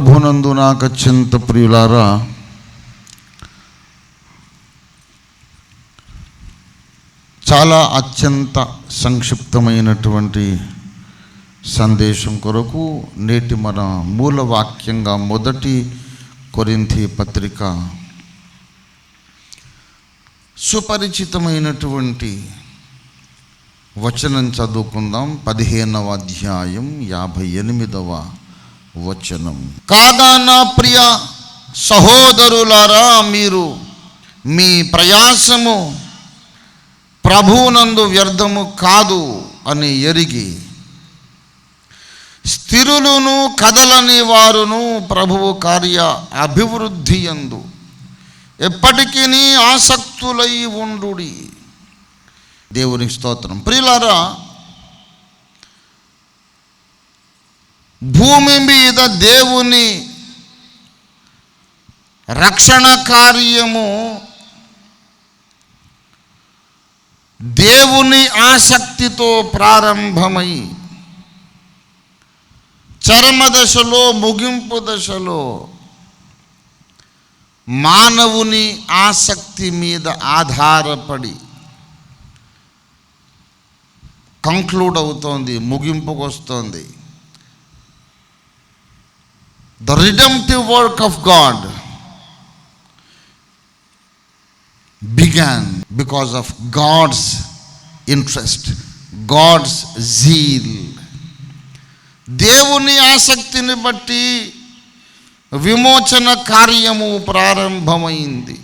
ప్రభునందు నాకు అత్యంత ప్రియులారా చాలా అత్యంత సంక్షిప్తమైనటువంటి సందేశం కొరకు నేటి మన మూల వాక్యంగా మొదటి కొరింథి పత్రిక సుపరిచితమైనటువంటి వచనం చదువుకుందాం. పదిహేనవ అధ్యాయం యాభై ఎనిమిదవ వచనం. కాగా నా ప్రియ సహోదరులారా మీరు మీ ప్రయాసము ప్రభువునందు వ్యర్థము కాదు అని ఎరిగి స్థిరులను కదలని వారును ప్రభువు కార్య అభివృద్ధి ఎందు ఎప్పటికీ ఆసక్తులై ఉండుడి. దేవునికి స్తోత్రం. ప్రియులారా భూమి మీద దేవుని రక్షణ కార్యము దేవుని ఆసక్తితో ప్రారంభమై చర్మదశలో ముగింపు దశలో మానవుని ఆసక్తి మీద ఆధారపడి కంక్లూడ్ అవుతోంది ముగింపుకు వస్తోంది the redemptive work of God began because of God's interest God's zeal దేవుని ఆసక్తిని బట్టి విమోచన కార్యము ప్రారంభమైంది.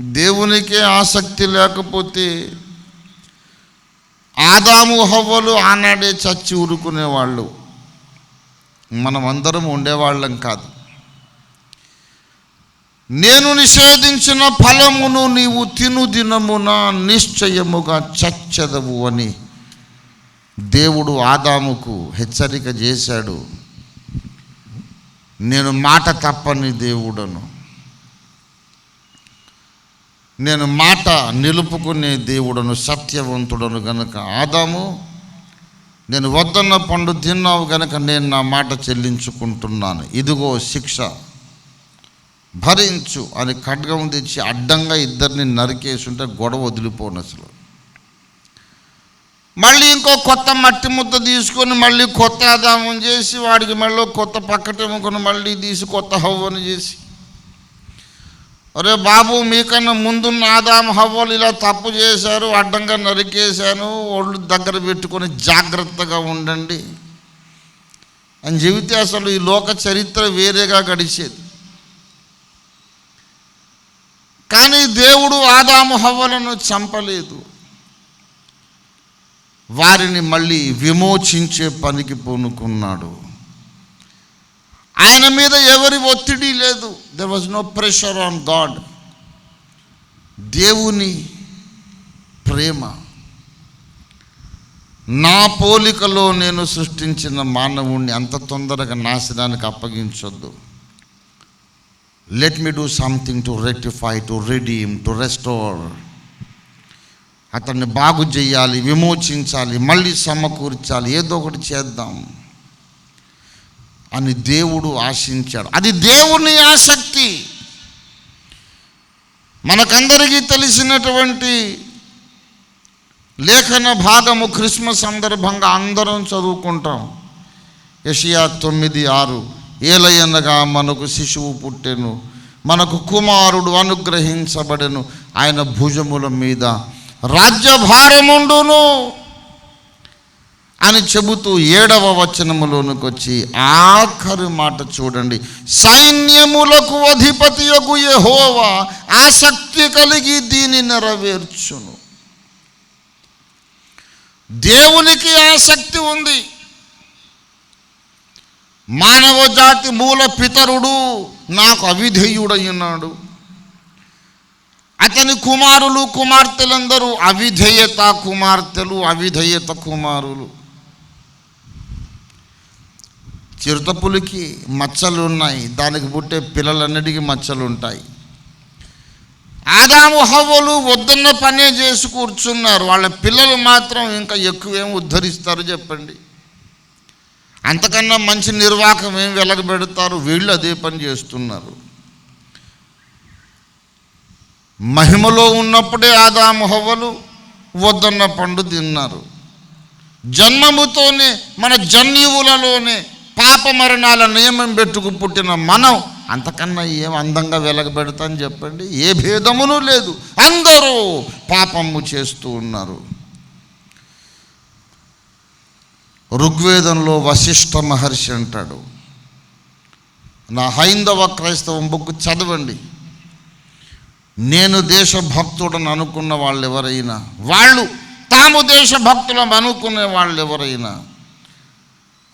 దేవునికే ఆసక్తి లేకపోతే ఆదాము హవ్వలు ఆనాడే చచ్చి ఊరుకునేవాళ్ళు మనం అందరం ఉండేవాళ్ళం కాదు. నేను నిషేధించిన ఫలమును నీవు తిను దినమున నిశ్చయముగా చచ్చదవు అని దేవుడు ఆదాముకు హెచ్చరిక చేశాడు. నేను మాట తప్పని దేవుడను. నేను మాట నిలుపుకునే దేవుడను సత్యవంతుడను గనుక ఆదాము నేను వద్దన్న పండు తిన్నావు కనుక నేను నా మాట చెల్లించుకుంటున్నాను. ఇదిగో శిక్ష. భరించు అని ఖడ్గం తెచ్చి అడ్డంగా ఇద్దరిని నరికేసుంటే గొడవ వదిలిపోను అసలు. మళ్ళీ ఇంకో కొత్త మట్టి ముద్ద తీసుకొని మళ్ళీ కొత్త ఆదామం చేసి వాడికి మళ్ళీ కొత్త పక్కటెముకొని మళ్ళీ తీసి కొత్త హవ్వను చేసి అరే బాబు మీకన్నా ముందున్న ఆదాం హవ్వలు ఇలా తప్పు చేశారు అడ్డంగా నరికేశాను ఒళ్ళు దగ్గర పెట్టుకొని జాగ్రత్తగా ఉండండి అని చెబితే అసలు ఈ లోక చరిత్ర వేరేగా గడిచేది. కానీ దేవుడు ఆదాము హవ్వలను చంపలేదు. వారిని మళ్ళీ విమోచించే పనికి పూనుకున్నాడు. ఆయన మీద ఎవరి ఒత్తిడి లేదు. There was no pressure on God దేవుని ప్రేమ. నా పోలికలో నేను సృష్టించిన మానవుణ్ణి అంత తొందరగా నాశనానికి అప్పగించొద్దు. Let me do something to rectify to redeem to restore అతన్ని బాగు చేయాలి విమోచించాలి మళ్ళీ సమకూర్చాలి ఏదో ఒకటి చేద్దాం. అని దేవుడు ఆశించాడు. అది దేవుని ఆసక్తి. మనకందరికీ తెలిసినటువంటి లేఖన భాగము క్రిస్మస్ సందర్భంగా అందరం చదువుకుంటాం. యషియా తొమ్మిది ఆరు ఏలయనగా మనకు శిశువు పుట్టెను మనకు కుమారుడు అనుగ్రహించబడెను ఆయన భుజముల మీద రాజ్యభారముండును. అని చెబుతూ ఏడవ వచనములోనికి వచ్చి ఆఖరి మాట చూడండి. సైన్యములకు అధిపతి యొక్క యహోవా ఆసక్తి కలిగి దీని నెరవేర్చును. దేవునికి ఆసక్తి ఉంది. మానవ జాతి మూల పితరుడు నాకు అవిధేయుడయ్యున్నాడు. అతని కుమారులు కుమార్తెలందరూ అవిధేయత కుమార్తెలు అవిధేయత కుమారులు. చిరుతపులికి మచ్చలు ఉన్నాయి దానికి పుట్టే పిల్లలన్నిటికీ మచ్చలు ఉంటాయి ఆదాము హవ్వలు వద్దన్న పనే చేసి కూర్చున్నారు. వాళ్ళ పిల్లలు మాత్రం ఇంకా ఎక్కువేం ఉద్ధరిస్తారు చెప్పండి. అంతకన్నా మంచి నిర్వాహకం ఏం వెలగబెడతారు వీళ్ళు అదే పని చేస్తున్నారు. మహిమలో ఉన్నప్పుడే ఆదాము హవ్వలు వద్దన్న పండు తిన్నారు. జన్మముతోనే మన జన్యువులలోనే పాప మరణాల నియమం పెట్టుకు పుట్టిన మనం అంతకన్నా ఏం అందంగా వెలగబెడతాని చెప్పండి? ఏ భేదమును లేదు. అందరూ పాపము చేస్తూ ఉన్నారు. ఋగ్వేదంలో వశిష్ఠ మహర్షి అంటాడు నా హైందవ క్రైస్తవం బుక్ చదవండి. నేను దేశభక్తుడని అనుకున్న వాళ్ళు ఎవరైనా వాళ్ళు తాము దేశభక్తులం అనుకునే వాళ్ళు ఎవరైనా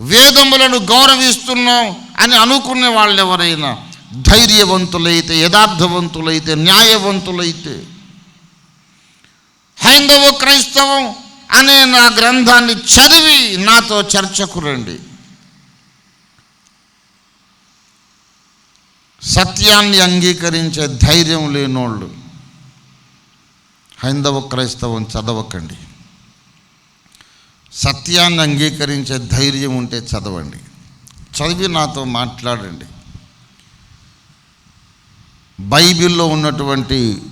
వేదములను గౌరవిస్తున్నాం అని అనుకునే వాళ్ళు ఎవరైనా ధైర్యవంతులైతే యథార్థవంతులైతే న్యాయవంతులైతే హైందవ క్రైస్తవం అనే నా గ్రంథాన్ని చదివి నాతో చర్చకు రండి. సత్యాన్ని అంగీకరించే ధైర్యం లేనోళ్ళు హైందవ క్రైస్తవం చదవకండి. సత్యాన్ని అంగీకరించే ధైర్యం ఉంటే చదవండి. చదివి నాతో మాట్లాడండి. బైబిల్లో ఉన్నటువంటి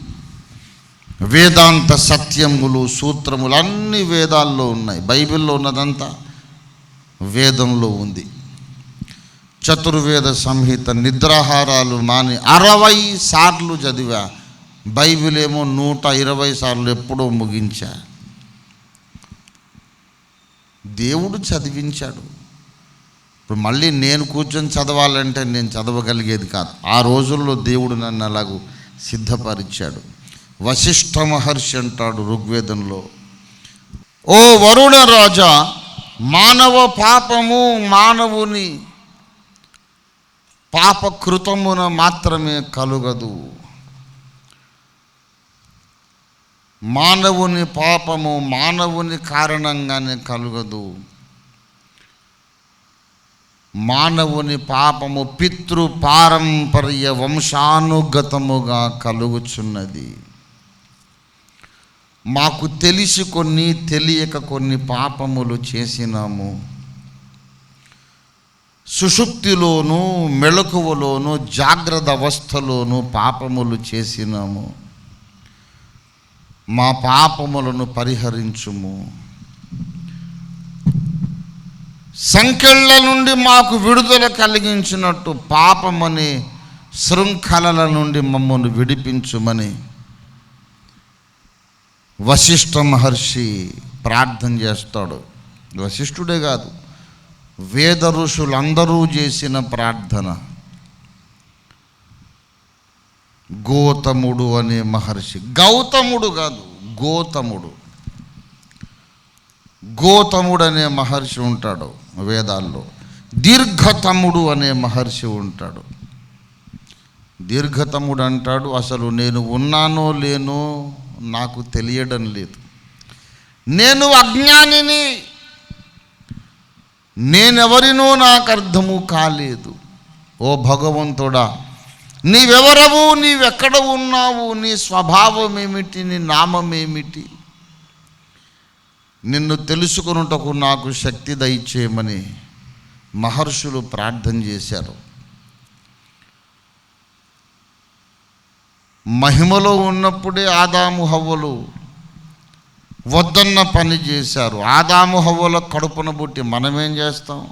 వేదాంత సత్యములు సూత్రములు అన్ని వేదాల్లో ఉన్నాయి. బైబిల్లో ఉన్నదంతా వేదంలో ఉంది. చతుర్వేద సంహిత నిద్రాహారాలు మాని అరవై సార్లు చదివా. బైబిల్ ఏమో నూట ఇరవై సార్లు ఎప్పుడో ముగించా. దేవుడు చదివించాడు. ఇప్పుడు మళ్ళీ నేను కూర్చొని చదవాలంటే నేను చదవగలిగేది కాదు. ఆ రోజుల్లో దేవుడు నన్ను అలాగూ సిద్ధపరిచాడు. వశిష్ఠ మహర్షి అంటాడు ఋగ్వేదంలో ఓ వరుణ రాజా మానవ పాపము మానవుని పాపకృతమున మాత్రమే కలుగదు. మానవుని పాపము మానవుని కారణంగానే కలుగదు. మానవుని పాపము పితృ పారంపర్య వంశానుగతముగా కలుగుచున్నది. మాకు తెలిసి కొన్ని తెలియక కొన్ని పాపములు చేసినాము. సుషుప్తిలోను మెళకువలోను జాగ్రత్త అవస్థలోను పాపములు చేసినాము. మా పాపములను పరిహరించుము. సంఖ్యల నుండి మాకు విడుదల కలిగించినట్టు పాపమని శృంఖలల నుండి మమ్మల్ని విడిపించుమని వశిష్ఠ మహర్షి ప్రార్థన చేస్తాడు. వశిష్ఠుడే కాదు వేద ఋషులందరూ చేసిన ప్రార్థన. గోతముడు అనే మహర్షి. గౌతముడు కాదు గోతముడు. గోతముడు అనే మహర్షి ఉంటాడు వేదాల్లో. దీర్ఘతముడు అనే మహర్షి ఉంటాడు. దీర్ఘతముడు అంటాడు అసలు నేను ఉన్నానో లేనో నాకు తెలియడం లేదు. నేను అజ్ఞానిని. నేనెవరినో నాకు అర్థము కాలేదు. ఓ భగవంతుడా నీవెవరవు నీవెక్కడ ఉన్నావు నీ స్వభావం ఏమిటి నీ నామం ఏమిటి నిన్ను తెలుసుకున్నటకు నాకు శక్తి దయచేయమని మహర్షులు ప్రార్థన చేశారు. మహిమలో ఉన్నప్పుడే ఆదాము హవ్వలు వద్దన్న పని చేశారు. ఆదాము హవ్వల కడుపున బుట్టి మనమేం చేస్తాం?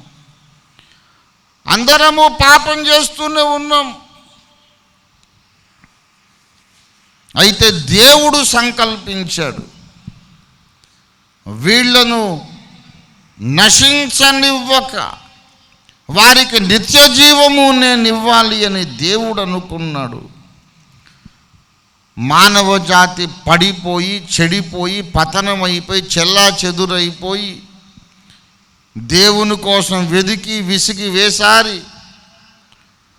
అందరము పాపం చేస్తూనే ఉన్నాం. అయితే దేవుడు సంకల్పించాడు. వీళ్ళను నశించనివ్వక వారికి నిత్య జీవము నేను ఇవ్వాలి అని దేవుడు అనుకున్నాడు. మానవ జాతి పడిపోయి చెడిపోయి పతనమైపోయి చెల్లా చెదురైపోయి దేవుని కోసం వెదికి విసిగి వేసారి.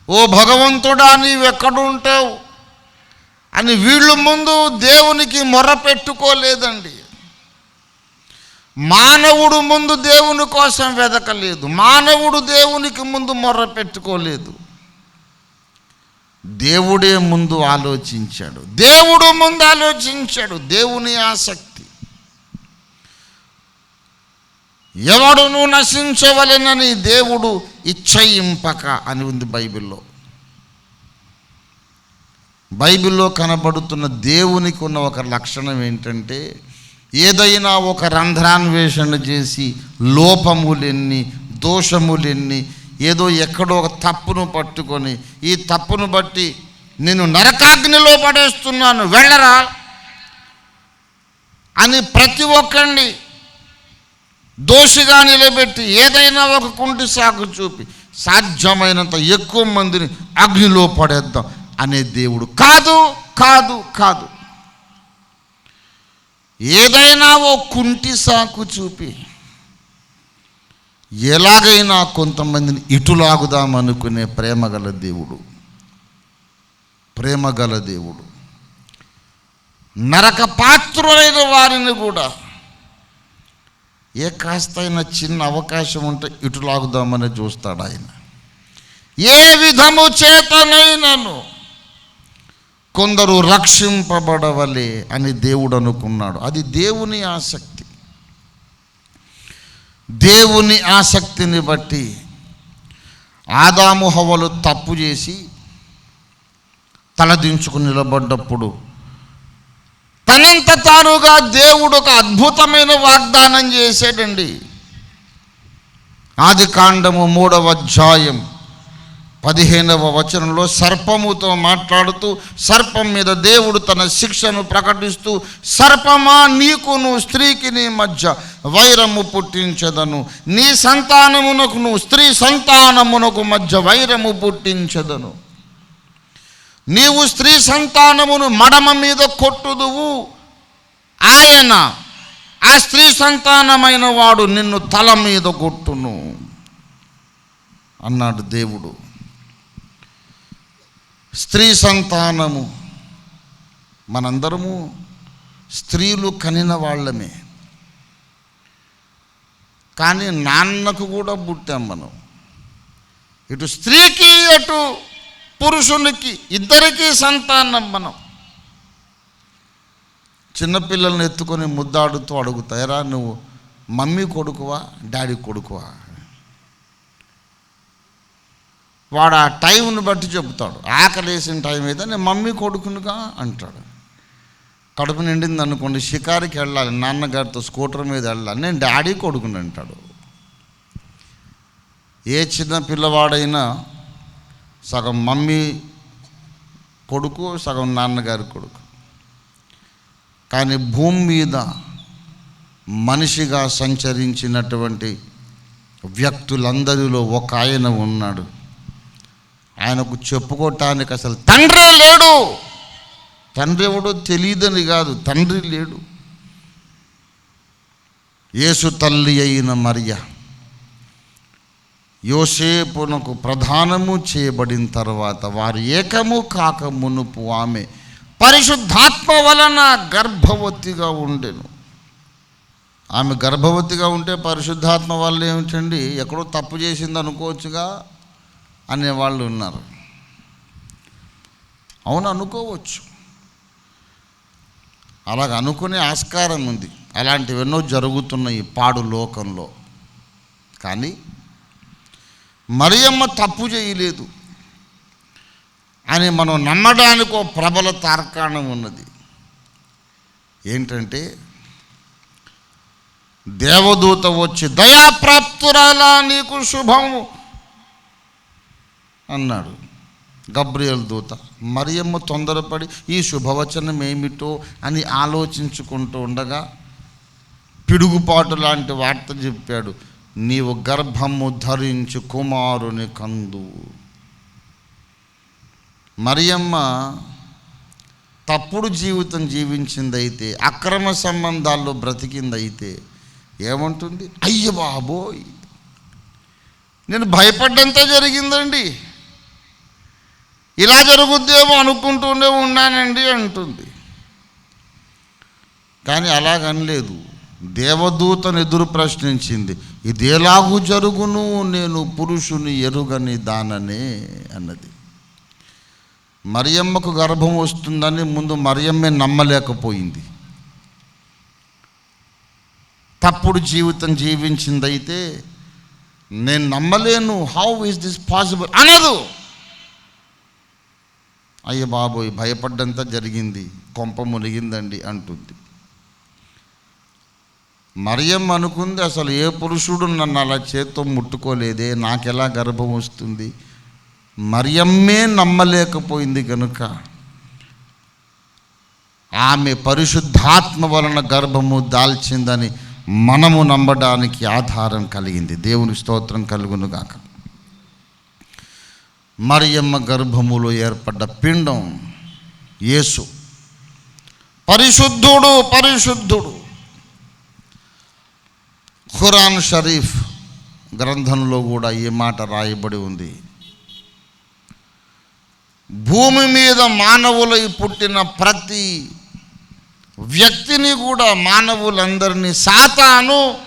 ఓ భగవంతుడా నీవెక్కడుంటావు? అని వీళ్ళు ముందు దేవునికి మొర పెట్టుకోలేదండి. మానవుడు ముందు దేవుని కోసం వెదకలేదు. మానవుడు దేవునికి ముందు మొర్ర పెట్టుకోలేదు. దేవుడే ముందు ఆలోచించాడు. దేవుడు ముందు ఆలోచించాడు. దేవుని ఆసక్తి. ఎవడును నశించవలెనని దేవుడు ఇచ్చయింపక అని ఉంది బైబిల్లో. బైబిల్లో కనబడుతున్న దేవునికి ఉన్న ఒక లక్షణం ఏంటంటే ఏదైనా ఒక రంధ్రాన్వేషణ చేసి లోపములెన్ని దోషములెన్ని ఏదో ఎక్కడో ఒక తప్పును పట్టుకొని ఈ తప్పును బట్టి నేను నరకాగ్నిలో పడేస్తున్నాను వెళ్ళరా? అని ప్రతి ఒక్కరిని దోషిగా నిలబెట్టి ఏదైనా ఒక కుంటి సాకు చూపి సాధ్యమైనంత ఎక్కువ మందిని అగ్నిలో పడేద్దాం. అనే దేవుడు కాదు కాదు కాదు. ఏదైనా ఓ కుంటి సాకు చూపి ఎలాగైనా కొంతమందిని ఇటులాగుదామనుకునే ప్రేమగల దేవుడు ప్రేమగల దేవుడు నరక పాత్రులైన వారిని కూడా ఏ కాస్తైనా చిన్న అవకాశం ఉంటే ఇటులాగుదామని చూస్తాడు ఆయన. ఏ విధము చేతనైనను కొందరు రక్షింపబడవలే అని దేవుడు అనుకున్నాడు. అది దేవుని ఆసక్తి. దేవుని ఆసక్తిని బట్టి ఆదాము హవలు తప్పు చేసి తలదించుకుని నిలబడ్డప్పుడు తనంత తానుగా దేవుడు ఒక అద్భుతమైన వాగ్దానం చేశాడండి. ఆది కాండము మూడవ అధ్యాయం. పదిహేనవ వచనంలో సర్పముతో మాట్లాడుతూ సర్పం మీద దేవుడు తన శిక్షను ప్రకటిస్తూ సర్పమా నీకును స్త్రీకి నీ మధ్య వైరము పుట్టించదను. నీ సంతానమునకును స్త్రీ సంతానమునకు మధ్య వైరము పుట్టించదను. నీవు స్త్రీ సంతానమును మడమ మీద కొట్టుదువు. ఆయన ఆ స్త్రీ సంతానమైన వాడు నిన్ను తల మీద కొట్టును. అన్నాడు దేవుడు. స్త్రీ సంతానము. మనందరము స్త్రీలు కనిన వాళ్ళమే. కానీ నాన్నకు కూడా పుట్టాం మనం. ఇటు స్త్రీకి అటు పురుషునికి ఇద్దరికీ సంతానం మనం. చిన్నపిల్లల్ని ఎత్తుకొని ముద్దాడుతూ అడుగుతాయరా నువ్వు మమ్మీ కొడుకువా డాడీ కొడుకువా? వాడు ఆ టైంని బట్టి చెబుతాడు. ఆకలేసిన టైం అయితే నేను మమ్మీ కొడుకునుగా అంటాడు. కడుపు నిండింది అనుకోండి షికారికి వెళ్ళాలి నాన్నగారితో స్కూటర్ మీద వెళ్ళాలి నేను డాడీ కొడుకుని అంటాడు. ఏ చిన్న పిల్లవాడైనా సగం మమ్మీ కొడుకు సగం నాన్నగారి కొడుకు. కానీ భూమి మీద మనిషిగా సంచరించినటువంటి వ్యక్తులందరిలో ఒక ఆయన ఉన్నాడు. ఆయనకు చెప్పుకోవటానికి అసలు తండ్రి లేడు. తండ్రి ఎవడో తెలియదని కాదు తండ్రి లేడు. యేసు తల్లి అయిన మరియ యోసేపునకు ప్రధానము చేయబడిన తర్వాత వారు ఏకము కాక మునుపు ఆమె పరిశుద్ధాత్మ వలన గర్భవతిగా ఉండెను. ఆమె గర్భవతిగా ఉంటే పరిశుద్ధాత్మ వల్ల ఏమిటండి? ఎక్కడో తప్పు చేసింది అనుకోవచ్చుగా అనే వాళ్ళు ఉన్నారు. అవును అనుకోవచ్చు. అలాగ అనుకునే ఆస్కారం ఉంది. అలాంటివెన్నో జరుగుతున్నాయి పాడు లోకంలో. కానీ మరియమ్మ తప్పు చేయలేదు. అని మనం నమ్మడానికి ఒక ప్రబల తార్కాణం ఉన్నది. ఏంటంటే దేవదూత వచ్చి దయాప్రాప్తురాలా నీకు శుభము. అన్నాడు. గబ్రియల్ దూత మరియమ్మ తొందరపడి ఈ శుభవచనం ఏమిటో అని ఆలోచించుకుంటూ ఉండగా పిడుగుపాటు లాంటి వార్త చెప్పాడు. నీవు గర్భము ధరించు కుమారుని కందు. మరియమ్మ తప్పుడు జీవితం జీవించిందైతే అక్రమ సంబంధాల్లో బ్రతికిందైతే ఏమంటుంది? అయ్య బాబోయ్! నేను భయపడ్డంతా జరిగిందండి. ఇలా జరుగుద్దేమో అనుకుంటూనే ఉన్నానండి అంటుంది. కానీ అలాగనలేదు. దేవదూతను ఎదురు ప్రశ్నించింది ఇదేలాగు జరుగును నేను పురుషుని ఎరుగని దాననే అన్నది. మరియమ్మకు గర్భం వస్తుందని ముందు మరియమ్మే నమ్మలేకపోయింది. తప్పుడు జీవితం జీవించిందైతే నేను నమ్మలేను హౌ ఈస్ దిస్ పాసిబుల్ అనదు. అయ్య బాబోయ్ భయపడ్డంతా జరిగింది. కొంప మునిగిందండి అంటుంది. మరియమ్మ అనుకుంది అసలు ఏ పురుషుడు నన్ను అలా చేత్తో ముట్టుకోలేదే? నాకెలా గర్భం వస్తుంది? మరియమ్మే నమ్మలేకపోయింది కనుక ఆమె పరిశుద్ధాత్మ వలన గర్భము దాల్చిందని మనము నమ్మడానికి ఆధారం కలిగింది. దేవుని స్తోత్రం కలుగునుగాక. మరియమ్మ గర్భములో ఏర్పడ్డ పిండం యేసు. పరిశుద్ధుడు పరిశుద్ధుడు. ఖురాన్ షరీఫ్ గ్రంథంలో కూడా ఈ మాట రాయబడి ఉంది. భూమి మీద మానవులై పుట్టిన ప్రతి వ్యక్తిని కూడా మానవులందరినీ సాతాను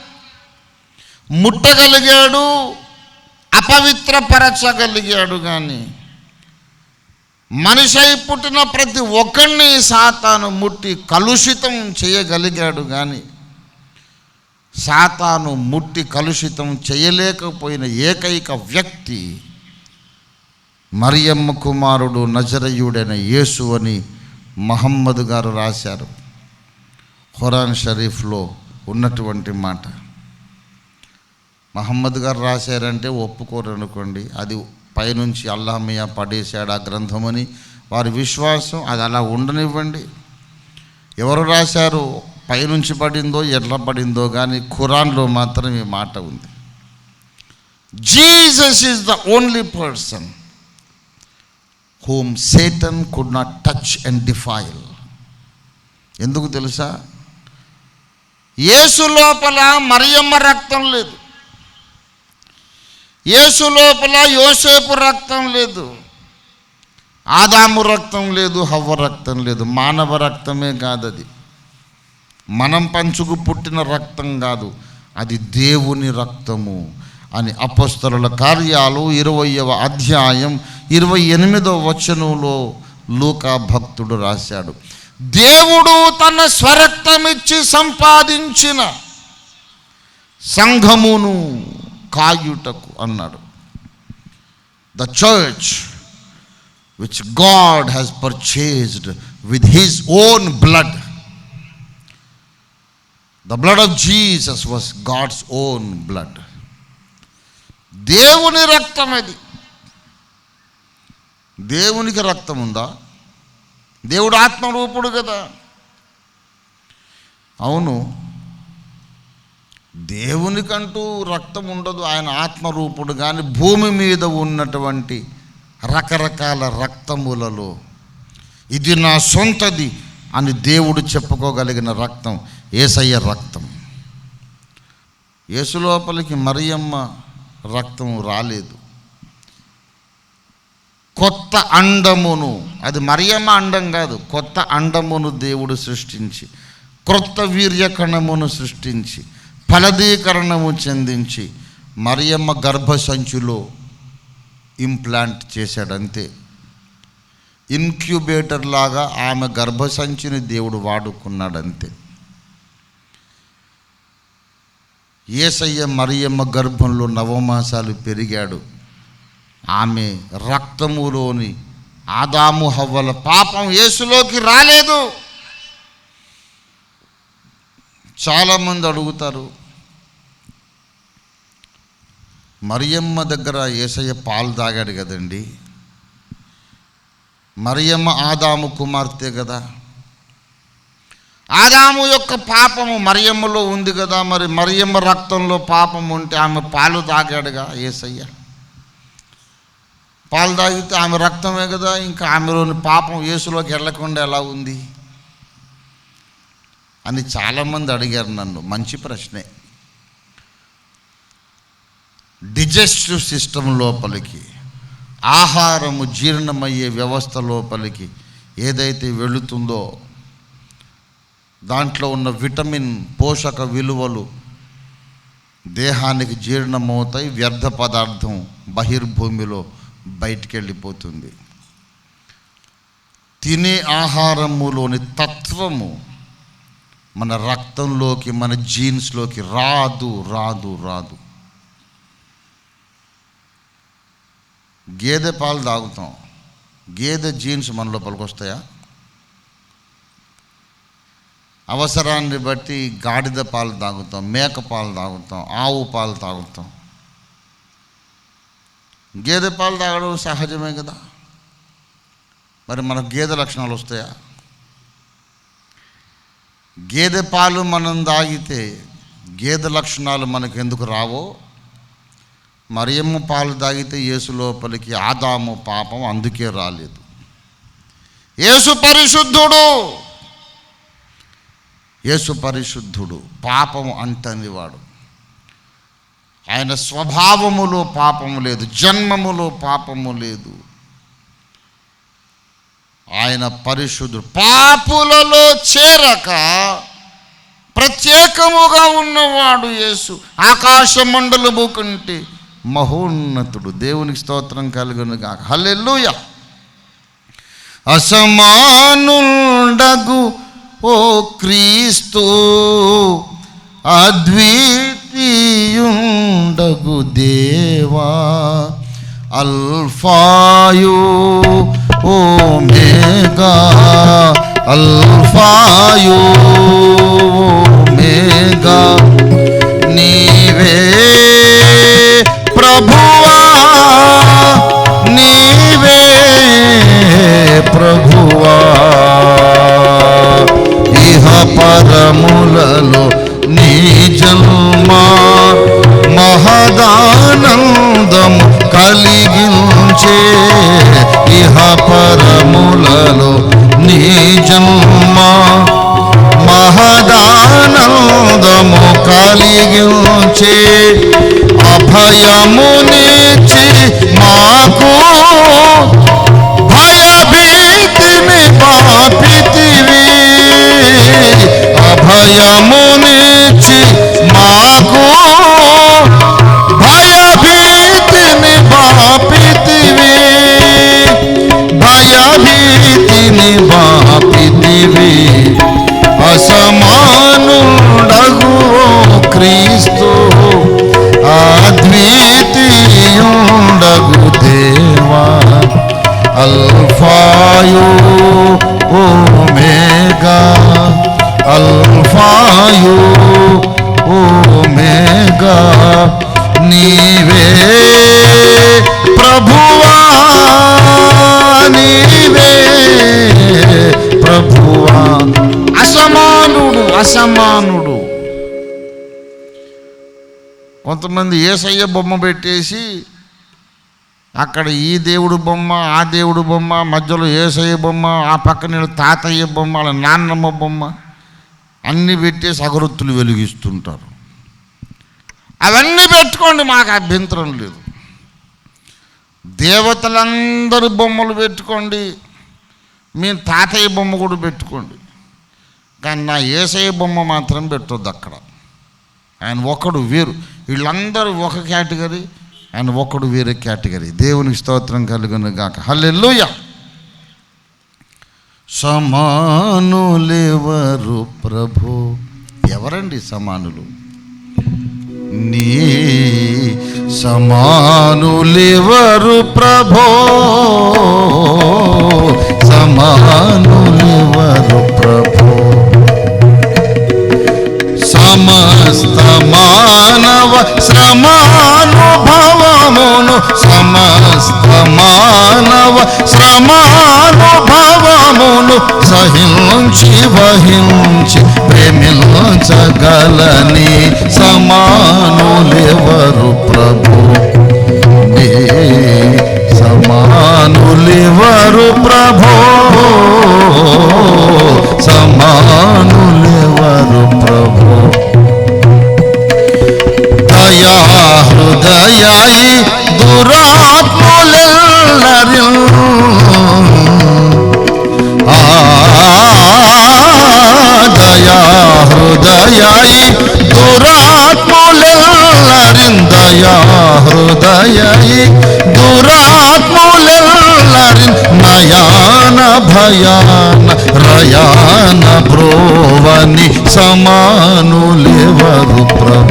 ముట్టగలిగాడు. అపవిత్రపరచగలిగాడు కానీ మనిషి అయి పుట్టిన ప్రతి ఒక్కరిని సాతాను ముట్టి కలుషితం చేయగలిగాడు కానీ సాతాను ముట్టి కలుషితం చేయలేకపోయిన ఏకైక వ్యక్తి మరియమ్మ కుమారుడు నజరయుడైన యేసు అని మహమ్మద్ గారు రాశారు. ఖురాన్ షరీఫ్లో ఉన్నటువంటి మాట. మహమ్మద్ గారు రాశారంటే ఒప్పుకోరు అనుకోండి అది పైనుంచి అల్లాహమియా పడేశాడు ఆ గ్రంథమని. వారి విశ్వాసం అది అలా ఉండనివ్వండి. ఎవరు రాశారు? పైనుంచి పడిందో ఎట్లా పడిందో కానీ ఖురాన్లో మాత్రం ఈ మాట ఉంది. Jesus is the only person whom Satan could not touch and defile. ఎందుకు తెలుసా? యేసు లోపల మరియమ్మ రక్తం లేదు. యేసు లోపల యోసేపు రక్తం లేదు. ఆదాము రక్తం లేదు హవ్వ రక్తం లేదు. మానవ రక్తమే కాదు అది మనం పంచుకు పుట్టిన రక్తం కాదు అది దేవుని రక్తము అని అపస్తరుల కార్యాలు ఇరవయవ అధ్యాయం ఇరవై ఎనిమిదవ వచనంలో లూకా భక్తుడు రాశాడు. దేవుడు తన స్వరక్తమిచ్చి సంపాదించిన సంఘమును కాయుటకు అన్నాడు. The church which God has purchased with his own blood the blood of Jesus was God's own blood దేవుని రక్తం అది. దేవునికి రక్తం ఉందా? దేవుడు ఆత్మరూపుడు కదా. అవును దేవునికంటూ రక్తం ఉండదు ఆయన ఆత్మరూపుడు. కానీ భూమి మీద ఉన్నటువంటి రకరకాల రక్తములలో ఇది నా సొంతది అని దేవుడు చెప్పుకోగలిగిన రక్తం ఏసయ్య రక్తం. యేసులోపలికి మరియమ్మ రక్తం రాలేదు. కొత్త అండమును అది మరియమ్మ అండం కాదు కొత్త అండమును దేవుడు సృష్టించి క్రొత్త వీర్యకణమును సృష్టించి ఫలదీకరణము చెందించి మరియమ్మ గర్భసంచులో ఇంప్లాంట్ చేశాడంతే. ఇన్క్యుబేటర్ లాగా ఆమె గర్భసంచిని దేవుడు వాడుకున్నాడంతే. ఏసయ్య మరియమ్మ గర్భంలో నవమాసాలు పెరిగాడు. ఆమె రక్తములోని ఆదాము హవ్వల పాపం యేసులోకి రాలేదు. చాలామంది అడుగుతారు మరియమ్మ దగ్గర ఏసయ్య పాలు తాగాడు కదండి. మరియమ్మ ఆదాము కుమార్తె కదా. ఆదాము యొక్క పాపము మరియమ్మలో ఉంది కదా. మరి మరియమ్మ రక్తంలో పాపం ఉంటే ఆమె పాలు తాగాడుగా ఏసయ్య. పాలు తాగితే ఆమె రక్తమే కదా. ఇంకా ఆమెలోని పాపం ఏసులోకి వెళ్ళకుండా ఎలా ఉంది? అని చాలామంది అడిగారు నన్ను. మంచి ప్రశ్నే. డిజెస్టివ్ సిస్టమ్ లోపలికి ఆహారము జీర్ణమయ్యే వ్యవస్థ లోపలికి ఏదైతే వెళుతుందో దాంట్లో ఉన్న విటమిన్ పోషక విలువలు దేహానికి జీర్ణమవుతాయి వ్యర్థ పదార్థం బహిర్భూమిలో బయటికి వెళ్ళిపోతుంది తినే ఆహారములోని తత్వము మన రక్తంలోకి మన జీన్స్లోకి రాదు రాదు రాదు. గేదె పాలు తాగుతాం. గేదె జీన్స్ మన లోపలికి వస్తాయా? అవసరాన్ని బట్టి గాడిద పాలు తాగుతాం మేక పాలు తాగుతాం ఆవు పాలు తాగుతాం. గేదె పాలు తాగడం సహజమే కదా? మరి మనకు గేదె లక్షణాలు వస్తాయా? గేదె పాలు మనం తాగితే గేదె లక్షణాలు మనకు ఎందుకు రావో? మరియమ్మ పాలు తాగితే యేసు లోపలికి ఆదాము పాపం అందుకే రాలేదు. యేసు పరిశుద్ధుడు. యేసు పరిశుద్ధుడు పాపం అంటని వాడు. ఆయన స్వభావములో పాపము లేదు జన్మములో పాపము లేదు. ఆయన పరిశుద్ధుడు. పాపులలో చేరక ప్రత్యేకముగా ఉన్నవాడు యేసు. ఆకాశ మండలము కంటే మహోన్నతుడు. దేవునికి స్తోత్రం కలుగును కాక హల్లెలూయా. అసమానుండగు ఓ క్రీస్తు అద్వితీయుండగు దేవా అల్ఫాయు ఓమేగా అల్ఫాయు ఓమేగా నీవే ప్రభువా నీవే ప్రభువా. ఇహ పరములలో నీ జన్మా మహదానందము కలిగించే ఇహ పరములలో నీ జన్మా మహదానందము కలిగించే भयमुनिचि माँ को కొంతమంది బొమ్మ పెట్టేసి అక్కడ ఈ దేవుడు బొమ్మ ఆ దేవుడు బొమ్మ మధ్యలో ఏసయ్య బొమ్మ ఆ పక్కన తాతయ్య బొమ్మ వాళ్ళ నాన్నమ్మ బొమ్మ అన్నీ పెట్టేసి అగరొత్తులు వెలిగిస్తుంటారు. అవన్నీ పెట్టుకోండి మాకు అభ్యంతరం లేదు. దేవతలందరి బొమ్మలు పెట్టుకోండి మీ తాతయ్య బొమ్మ కూడా పెట్టుకోండి. కానీ నా ఏసయ్య బొమ్మ మాత్రం పెట్టొద్దు అక్కడ. ఆయన ఒకడు వేరు. వీళ్ళందరూ ఒక కేటగిరీ అండ్ ఒకడు వేరే కేటగిరీ. దేవునికి స్తోత్రం కలుగును గాక. హల్లెల్లుయ సమానులెవరు ప్రభు. ఎవరండి సమానులు? నీ సమానులెవరు ప్రభో. సమానులెవరు ప్రభో. సహించి వహించి ప్రేమించగలని సమానులెవరు ప్రభు? సమానులెవరు ప్రభు? సమానులెవరు ప్రభు? దయా హృదయాయి దురాత్ములెల్లరి దయా హృదయాయి దురాత్ములెల్లరి హృదయాయి దురాత్ములెల్లరి నయాన భయాన రయాన బ్రోవని సమానులెవరు ప్రభు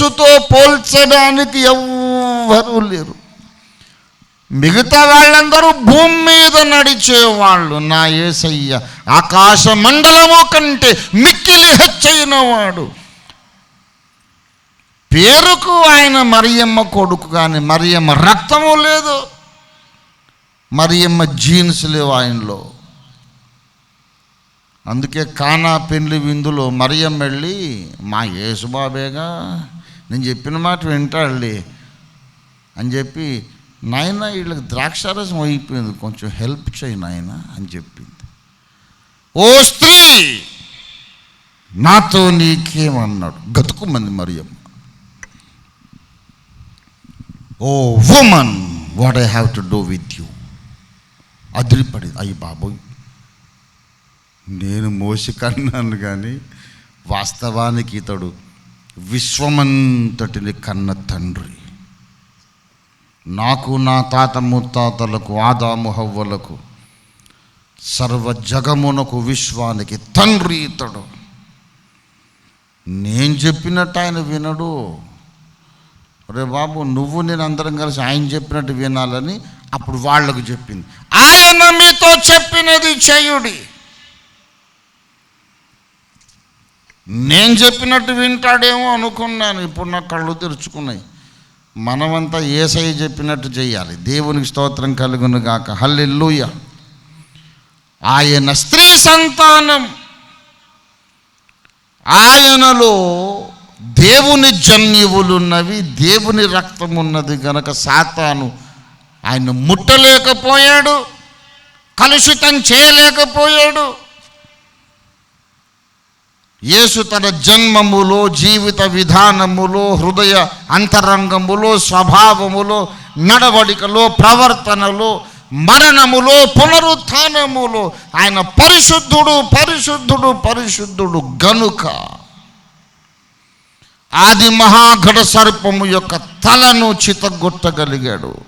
యేసుతో పోల్చడానికి ఎవ్వరూ లేరు. మిగతా వాళ్ళందరూ భూమి మీద నడిచేవాళ్ళు. నా యేసయ్య ఆకాశ మండలము కంటే మిక్కిలి హెచ్చైన వాడు పేరుకు ఆయన మరియమ్మ కొడుకు కానీ మరియమ్మ రక్తము లేదు. మరియమ్మ జీన్స్ లేవు ఆయనలో. అందుకే కానా పెళ్ళి విందులో మరియమ్మ వెళ్ళి మా యేసుబాబేగా నేను చెప్పిన మాట వింటాళ్ళే అని చెప్పి నాయన వీళ్ళకి ద్రాక్షారసం అయిపోయింది. కొంచెం హెల్ప్ చేయి నాయన అని చెప్పింది. ఓ స్త్రీ నాతో నీకేమన్నాడు? గతుకుమంది Mariyamma. O woman what I have to do with you అదిరిపడింది. అయ్యి బాబోయ్. నేను మోసి కన్నాను కానీ వాస్తవానికి ఇతడు విశ్వమంతటిని కన్న తండ్రి. నాకు నా తాత ముత్తాతలకు ఆదాము హవ్వలకు సర్వ జగమునకు విశ్వానికి తండ్రి ఇతడు. నేను చెప్పినట్టు ఆయన వినడు. రే బాబు నువ్వు నేను అందరం కలిసి ఆయన చెప్పినట్టు వినాలని అప్పుడు వాళ్ళకు చెప్పింది. ఆయన మీతో చెప్పినది చేయుడి. నేను చెప్పినట్టు వింటాడేమో అనుకున్నాను. ఇప్పుడు నా కళ్ళు తెరుచుకున్నాయి. మనమంతా ఏసై చెప్పినట్టు చేయాలి. దేవునికి స్తోత్రం కలుగును గాక. హల్లెల్లుయ ఆయన స్త్రీ సంతానం. ఆయనలో దేవుని జన్యువులున్నవి దేవుని రక్తం ఉన్నది గనక సాతాను ఆయన ముట్టలేకపోయాడు కలుషితం చేయలేకపోయాడు. యేసు తన జన్మములో జీవిత విధానములో హృదయ అంతరంగములో స్వభావములో నడవడికలో ప్రవర్తనలో మరణములో పునరుత్నములో ఆయన పరిశుద్ధుడు పరిశుద్ధుడు పరిశుద్ధుడు గనుక ఆది మహాఘట సర్పము యొక్క తలను చితగొట్టగలిగాడు.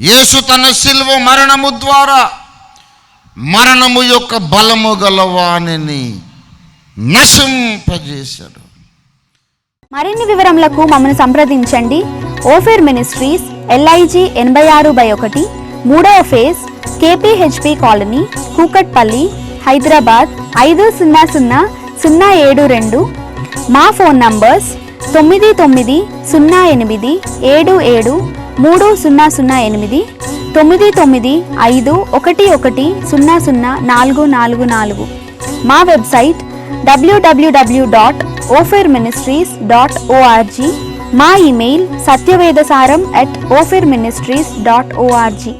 యేసు తన శిల్వ మరణము ద్వారా మరణము యొక్క బలము గలవాణిని నశింపజేశాడు. మరిన్ని వివరములకు మమ్మల్ని సంప్రదించండి. ఓఫేర్ మినిస్ట్రీస్ ఎల్ఐజి ఎనభై ఆరు బై ఒకటి మూడవ phase KPHB colony Kukatpally Hyderabad ఐదు సున్నా సున్నా సున్నా ఏడు రెండు మా ఫోన్ నంబర్స్ తొమ్మిది తొమ్మిది సున్నా ఎనిమిది ఏడు ఏడు మూడు సున్నా సున్నా ఎనిమిది తొమ్మిది తొమ్మిది ఐదు ఒకటి ఒకటి సున్నా సున్నా నాలుగు నాలుగు నాలుగు. మా website W W W dot offer ministries dot O R G మా email Satyavedasaram at offer ministries dot O R G